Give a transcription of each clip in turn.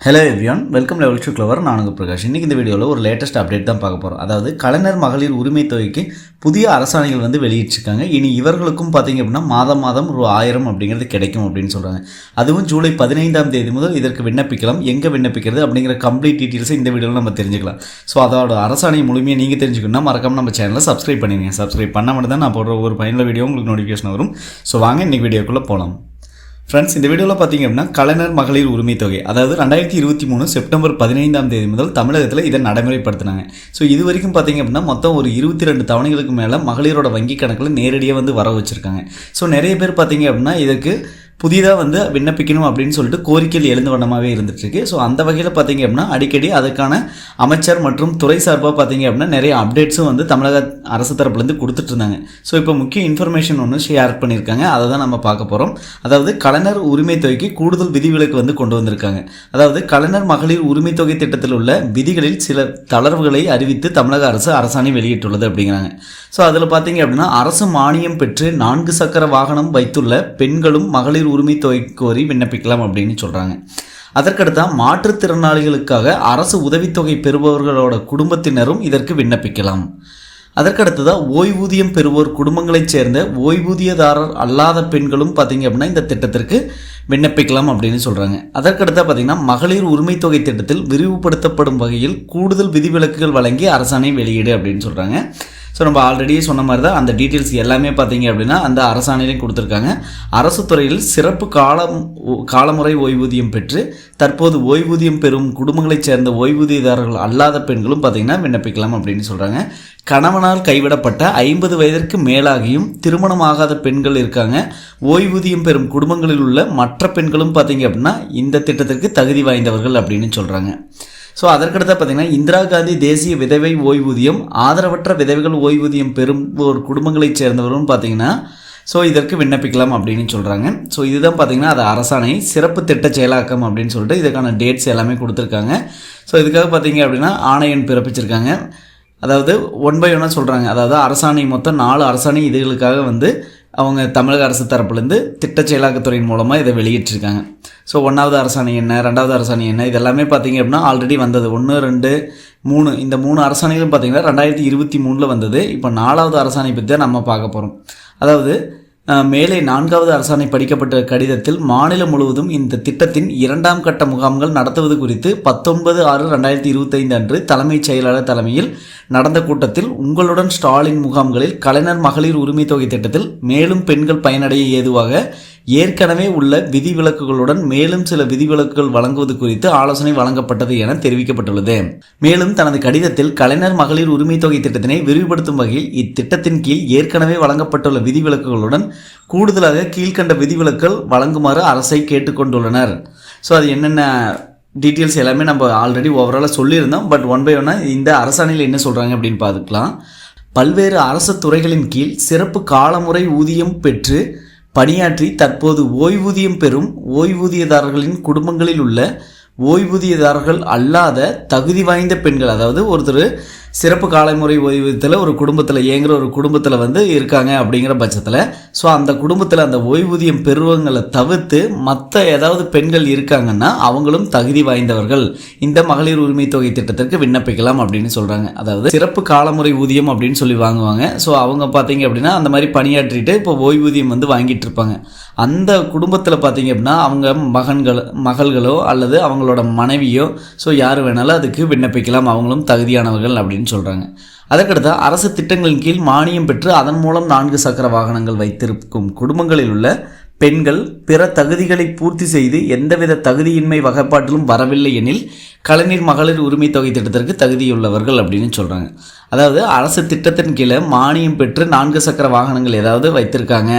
Hello everyone welcome level two clever நான் உங்கள் பிரகாஷ். இன்றைக்கி இந்த வீடியோவில் ஒரு லேட்டஸ்ட் அப்டேட் தான் பார்க்க போகிறோம் அதாவது கலைஞர் மகளிர் உரிமை தொகைக்கு புதிய அரசாணைகள் வந்து வெளியிட்டிருக்காங்க. இனி இவர்களுக்கும் பார்த்தீங்க அப்படின்னா மாதம் மாதம் ஒரு ஆயிரம் அப்படிங்கிறது கிடைக்கும் அப்படின்னு சொல்கிறாங்க அதுவும் ஜூலை பதினைந்தாம் தேதி முதல் இதற்கு விண்ணப்பிக்கலாம். எங்கே விண்ணப்பிக்கிறது அப்படிங்கிற கம்ப்ளீட் டீட்டெயில்ஸை இந்த வீடியோவில் நம்ம தெரிஞ்சுக்கலாம். ஸோ அதோட அரசாணை முழுமையாக நீங்கள் தெரிஞ்சுக்கணும்னா மறக்காம நம்ம சேனலை சப்ஸ்கிரைப் பண்ணிடுங்க. சப்ஸ்கிரைப் பண்ண மட்டும் தான் நான் போடுற ஒரு பயனுள்ள வீடியோ உங்களுக்கு நோட்டிஃபிகேஷன் வரும். ஸோ வாங்க இன்றைக்கி வீடியோக்குள்ளே போகலாம் ஃப்ரெண்ட்ஸ் இந்த வீடியோவில் பார்த்தீங்க அப்படின்னா கலைஞர் மகளிர் உரிமை தொகை. அதாவது ரெண்டாயிரத்தி இருபத்தி மூணு செப்டம்பர் பதினைந்தாம் தேதி முதல் தமிழகத்தில் இதை நடைமுறைப்படுத்தினாங்க. ஸோ இது வரைக்கும் பார்த்தீங்க அப்படின்னா மொத்தம் ஒரு இருபத்தி ரெண்டு தவணைகளுக்கு மேலே மகளிரோட வங்கி கணக்கில் நேரடியாக வந்து வர வச்சுருக்காங்க. ஸோ நிறைய பேர் பார்த்தீங்க அப்படின்னா இதுக்கு புதிதாக வந்து விண்ணப்பிக்கணும் அப்படின்னு சொல்லிட்டு கோரிக்கைகள் எழுந்த வண்ணமாகவே இருந்துகிட்ருக்கு ஸோ அந்த வகையில் பார்த்தீங்க அப்படின்னா அடிக்கடி அதுக்கான அமைச்சர் மற்றும் துறை சார்பாக பார்த்தீங்க அப்படின்னா நிறைய அப்டேட்ஸும் வந்து தமிழக அரசு தரப்புலேருந்து கொடுத்துட்டு இருந்தாங்க. ஸோ இப்போ முக்கிய இன்ஃபர்மேஷன் ஒன்று ஷேர் பண்ணியிருக்காங்க. அதை தான் நம்ம பார்க்க போகிறோம் அதாவது கலைஞர் உரிமை தொகைக்கு கூடுதல் விதிவிலக்கு வந்து கொண்டு வந்திருக்காங்க. அதாவது கலைஞர் மகளிர் உரிமை தொகை திட்டத்தில் உள்ள விதிகளில் சில தளர்வுகளை அறிவித்து தமிழக அரசு அரசாணை வெளியிட்டுள்ளது அப்படிங்கிறாங்க. ஸோ அதில் பார்த்தீங்க அப்படின்னா அரசு மானியம் பெற்று நான்கு சக்கர வாகனம் வைத்துள்ள பெண்களும் மகளிர் உரிமை தொகை கோரி விண்ணப்பிக்கலாம் அப்படின்னு சொல்கிறாங்க அதற்கடுத்தான் மாற்றுத்திறனாளிகளுக்காக அரசு உதவித்தொகை பெறுபவர்களோட குடும்பத்தினரும் இதற்கு விண்ணப்பிக்கலாம். அதற்கடுத்ததாக ஓய்வூதியம் பெறுவோர் குடும்பங்களைச் சேர்ந்த ஓய்வூதியதாரர் அல்லாத பெண்களும் பார்த்தீங்க அப்படின்னா இந்த திட்டத்திற்கு விண்ணப்பிக்கலாம் அப்படின்னு சொல்கிறாங்க அதற்கடுத்தா பார்த்தீங்கன்னா மகளிர் உரிமை தொகை திட்டத்தில் விரிவுபடுத்தப்படும் வகையில் கூடுதல் விதிவிலக்குகள் வழங்கி அரசாணை வெளியீடு அப்படின்னு சொல்கிறாங்க ஸோ நம்ம ஆல்ரெடி சொன்ன மாதிரி தான் அந்த டீட்டெயில்ஸ் எல்லாமே பார்த்தீங்க அப்படின்னா அந்த அரசாணையிலையும் கொடுத்துருக்காங்க. அரசு துறையில் சிறப்பு காலம் காலமுறை ஓய்வூதியம் பெற்று தற்போது ஓய்வூதியம் பெறும் குடும்பங்களைச் சேர்ந்த ஓய்வூதியதாரர்கள் அல்லாத பெண்களும் பார்த்தீங்கன்னா விண்ணப்பிக்கலாம் அப்படின்னு சொல்கிறாங்க கணவனால் கைவிடப்பட்ட ஐம்பது வயதிற்கு மேலாகியும் திருமணமாகாத பெண்கள் இருக்காங்க. ஓய்வூதியம் பெறும் குடும்பங்களில் உள்ள மற்ற பெண்களும் பார்த்தீங்க அப்படின்னா இந்த திட்டத்திற்கு தகுதி வாய்ந்தவர்கள் அப்படின்னு சொல்கிறாங்க ஸோ அதற்கடுத்த பார்த்தீங்கன்னா இந்திரா காந்தி தேசிய விதவை ஓய்வூதியம் ஆதரவற்ற விதவைகள் ஓய்வூதியம் பெறும் ஒரு குடும்பங்களைச் சேர்ந்தவரும் பார்த்தீங்கன்னா ஸோ இதற்கு விண்ணப்பிக்கலாம் அப்படின்னு சொல்கிறாங்க ஸோ இதுதான் பார்த்தீங்கன்னா அது அரசாணை சிறப்பு திட்ட செயலாக்கம் அப்படின்னு சொல்லிட்டு இதுக்கான டேட்ஸ் எல்லாமே கொடுத்துருக்காங்க. ஸோ இதுக்காக பார்த்தீங்க அப்படின்னா ஆணையன் பிறப்பிச்சிருக்காங்க. அதாவது ஒன் பை ஒன்னாக சொல்கிறாங்க அதாவது அரசாணை மொத்தம் நாலு அரசாணை இதுகளுக்காக வந்து அவங்க தமிழக அரசு தரப்புலேருந்து திட்ட செயலாக்கத்துறையின் மூலமாக இதை வெளியிட்டிருக்காங்க. ஸோ ஒன்றாவது அரசாணை என்ன ரெண்டாவது அரசாணை என்ன இதெல்லாமே பார்த்தீங்க அப்படின்னா ஆல்ரெடி வந்தது. ஒன்று ரெண்டு மூணு இந்த மூணு அரசாணைகளும் பார்த்தீங்கன்னா ரெண்டாயிரத்தி இருபத்தி மூணில் வந்தது. இப்போ நாலாவது அரசாணை பற்றி தான் நம்ம பார்க்க போகிறோம் அதாவது மேலே நான்காவது அரசாணை படிக்கப்பட்ட கடிதத்தில் மாநிலம் முழுவதும் இந்த திட்டத்தின் இரண்டாம் கட்ட முகாம்கள் நடத்துவது குறித்து பத்தொன்பது ஆறு ரெண்டாயிரத்தி இருபத்தைந்து அன்று தலைமைச் செயலாளர் தலைமையில் நடந்த கூட்டத்தில் உங்களுடன் ஸ்டாலின் முகாம்களில் கலைஞர் மகளிர் உரிமை தொகை திட்டத்தில் மேலும் பெண்கள் பயனடைய ஏதுவாக ஏற்கனவே உள்ள விதிவிலக்குகளுடன் மேலும் சில விதிவிலக்குகள் வழங்குவது குறித்து ஆலோசனை வழங்கப்பட்டது என தெரிவிக்கப்பட்டுள்ளது. மேலும் தனது கடிதத்தில் கலைஞர் மகளிர் உரிமை தொகை திட்டத்தினை விரிவுபடுத்தும் வகையில் இத்திட்டத்தின் கீழ் ஏற்கனவே வழங்கப்பட்டுள்ள விதிவிலக்குகளுடன் கூடுதலாக கீழ்கண்ட விதிவிலக்குகள் வழங்குமாறு அரசை கேட்டுக்கொண்டுள்ளனர். ஸோ அது என்னென்ன டீட்டெயில்ஸ் எல்லாமே நம்ம ஆல்ரெடி ஓவராலாக சொல்லியிருந்தோம். பட் ஒன் பை ஒன்னாக இந்த அரசாணையில் என்ன சொல்கிறாங்க அப்படின்னு பார்த்துக்கலாம். பல்வேறு அரசு துறைகளின் கீழ் சிறப்பு காலமுறை ஊதியம் பெற்று பணியாற்றி தற்போது ஓய்வூதியம் பெறும் ஓய்வூதியதாரர்களின் குடும்பங்களில் உள்ள ஓய்வூதியதாரர்கள் அல்லாத தகுதி வாய்ந்த பெண்கள் அதாவது ஒருத்தர் சிறப்பு காலமுறை ஓய்வூதியத்தில் ஒரு குடும்பத்தில் இயங்குகிற ஒரு குடும்பத்தில் வந்து இருக்காங்க அப்படிங்கிற பட்சத்தில் ஸோ அந்த குடும்பத்தில் அந்த ஓய்வூதியம் பெறுவங்களை தவிர்த்து மற்ற ஏதாவது பெண்கள் இருக்காங்கன்னா அவங்களும் தகுதி வாய்ந்தவர்கள். இந்த மகளிர் உரிமை தொகை திட்டத்திற்கு விண்ணப்பிக்கலாம் அப்படின்னு சொல்கிறாங்க அதாவது சிறப்பு காலமுறை ஊதியம் அப்படின்னு சொல்லி வாங்குவாங்க. ஸோ அவங்க பார்த்தீங்க அப்படின்னா அந்த மாதிரி பணியாற்றிட்டு இப்போ ஓய்வூதியம் வந்து வாங்கிட்டு இருப்பாங்க. அந்த குடும்பத்தில் பார்த்தீங்க அப்படின்னா அவங்க மகன்கள் மகள்களோ அல்லது அவங்களோட மனைவியோ ஸோ யார் வேணாலும் அதுக்கு விண்ணப்பிக்கலாம். அவங்களும் தகுதியானவர்கள் அப்படின்னு சொல்கிறாங்க அதற்கடுத்து அரசு திட்டங்களின் கீழ் மானியம் பெற்று அதன் மூலம் நான்கு சக்கர வாகனங்கள் வைத்திருக்கும் குடும்பங்களில் உள்ள பெண்கள் பிற தகுதிகளை பூர்த்தி செய்து எந்தவித தகுதியின்மை வகைப்பாட்டிலும் வரவில்லை எனில் கலைஞர் மகளிர் உரிமை தொகை திட்டத்திற்கு தகுதியுள்ளவர்கள் அப்படின்னு சொல்கிறாங்க அதாவது அரசு திட்டத்தின் கீழே மானியம் பெற்று நான்கு சக்கர வாகனங்கள் ஏதாவது வைத்திருக்காங்க.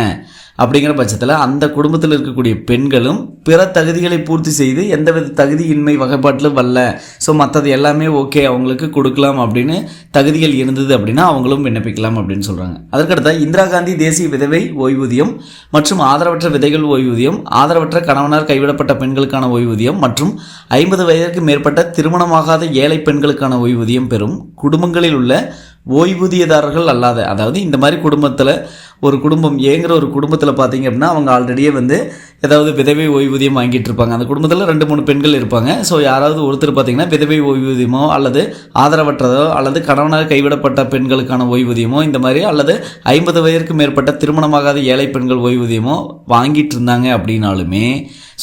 அப்படிங்கிற பட்சத்தில் அந்த குடும்பத்தில் இருக்கக்கூடிய பெண்களும் பிற தகுதிகளை பூர்த்தி செய்து எந்தவித தகுதியின்மை வகைப்பாட்டிலும் வரல. ஸோ மற்றது எல்லாமே ஓகே அவங்களுக்கு கொடுக்கலாம் அப்படின்னு தகுதிகள் இருந்தது அப்படின்னா அவங்களும் விண்ணப்பிக்கலாம் அப்படின்னு சொல்கிறாங்க அதற்கடுத்த இந்திரா காந்தி தேசிய விதவை ஓய்வூதியம் மற்றும் ஆதரவற்ற விதைகள் ஓய்வூதியம் ஆதரவற்ற கணவனார் கைவிடப்பட்ட பெண்களுக்கான ஓய்வூதியம் மற்றும் ஐம்பது வயதிற்கு மேற்பட்ட திருமணமாகாத ஏழை பெண்களுக்கான ஓய்வூதியம் பெறும் குடும்பங்களில் உள்ள ஓய்வூதியதாரர்கள் அல்லாத அதாவது இந்த மாதிரி குடும்பத்தில் ஒரு குடும்பம் ஏங்கிற ஒரு குடும்பத்தில் பார்த்தீங்க அப்படின்னா அவங்க ஆல்ரெடியே வந்து ஏதாவது விதவை ஓய்வூதியம் வாங்கிட்டு இருப்பாங்க. அந்த குடும்பத்தில் ரெண்டு மூணு பெண்கள் இருப்பாங்க. ஸோ யாராவது ஒருத்தர் பார்த்தீங்கன்னா விதவை ஓய்வூதியமோ அல்லது ஆதரவற்றதோ அல்லது கணவனாக கைவிடப்பட்ட பெண்களுக்கான ஓய்வூதியமோ இந்த மாதிரி அல்லது ஐம்பது வயதிற்கு மேற்பட்ட திருமணமாகாத ஏழை பெண்கள் ஓய்வூதியமோ வாங்கிட்டு இருந்தாங்க அப்படின்னாலுமே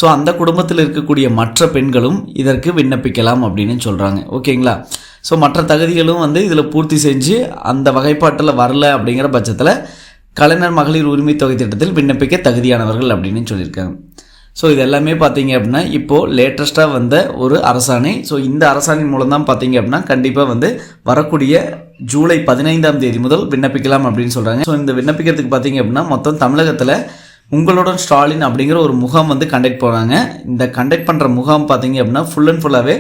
ஸோ அந்த குடும்பத்தில் இருக்கக்கூடிய மற்ற பெண்களும் இதற்கு விண்ணப்பிக்கலாம் அப்படின்னு சொல்கிறாங்க ஓகேங்களா? ஸோ மற்ற தகுதிகளும் வந்து இதில் பூர்த்தி செஞ்சு அந்த வகைப்பாட்டில் வரல அப்படிங்கிற பட்சத்தில் கலைஞர் மகளிர் உரிமை தொகை திட்டத்தில் விண்ணப்பிக்க தகுதியானவர்கள் அப்படின்னு சொல்லியிருக்காங்க. ஸோ இது எல்லாமே பார்த்தீங்க அப்படின்னா இப்போது லேட்டஸ்ட்டாக வந்த ஒரு அரசாணை. ஸோ இந்த அரசாணை மூலம் தான் பார்த்தீங்க அப்படின்னா கண்டிப்பாக வந்து வரக்கூடிய ஜூலை பதினைந்தாம் தேதி முதல் விண்ணப்பிக்கலாம் அப்படின்னு சொல்கிறாங்க ஸோ இந்த விண்ணப்பிக்கிறதுக்கு பார்த்தீங்க அப்படின்னா மொத்தம் தமிழகத்தில் உங்களுடன் ஸ்டாலின் அப்படிங்கிற ஒரு முகாம் வந்து கண்டக்ட் போகிறாங்க இந்த கண்டக்ட் பண்ணுற முகாம் பார்த்தீங்க அப்படின்னா ஃபுல் அண்ட் ஃபுல்லாகவே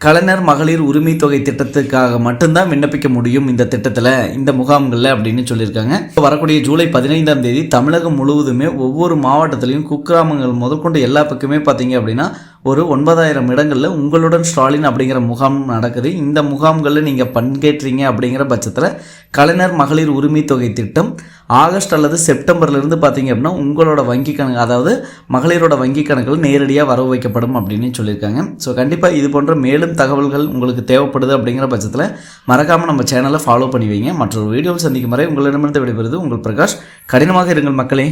கலைஞர் மகளிர் உரிமை தொகை திட்டத்துக்காக மட்டும்தான் விண்ணப்பிக்க முடியும் இந்த திட்டத்தில் இந்த முகாம்களில் அப்படின்னு சொல்லியிருக்காங்க. இப்போ வரக்கூடிய ஜூலை பதினைந்தாம் தேதி தமிழகம் முழுவதுமே ஒவ்வொரு மாவட்டத்திலையும் குக்கிராமங்கள் முதற்கொண்டு எல்லா பக்கமே பார்த்தீங்க அப்படின்னா ஒரு ஒன்பதாயிரம் இடங்களில் உங்களுடன் ஸ்டாலின் அப்படிங்கிற முகாம் நடக்குது. இந்த முகாம்களில் நீங்கள் பங்கேற்றீங்க அப்படிங்கிற பட்சத்தில் கலைஞர் மகளிர் உரிமை தொகை திட்டம் ஆகஸ்ட் அல்லது செப்டம்பர்லேருந்து பார்த்தீங்க அப்படின்னா உங்களோட வங்கி கணக்கு அதாவது மகளிரோட வங்கி கணக்கில் நேரடியாக வரவு வைக்கப்படும் அப்படின்னு சொல்லியிருக்காங்க. ஸோ கண்டிப்பாக இது போன்ற மேலும் தகவல்கள் உங்களுக்கு தேவைப்படுது அப்படிங்கிற பட்சத்தில் மறக்காமல் நம்ம சேனலை ஃபாலோ பண்ணி வைங்க. மற்றொரு வீடியோவில் சந்திக்கும் வரை உங்களிடமிருந்து விடைபெறுது உங்கள் பிரகாஷ். கடினமாக இருங்கள் மக்களே.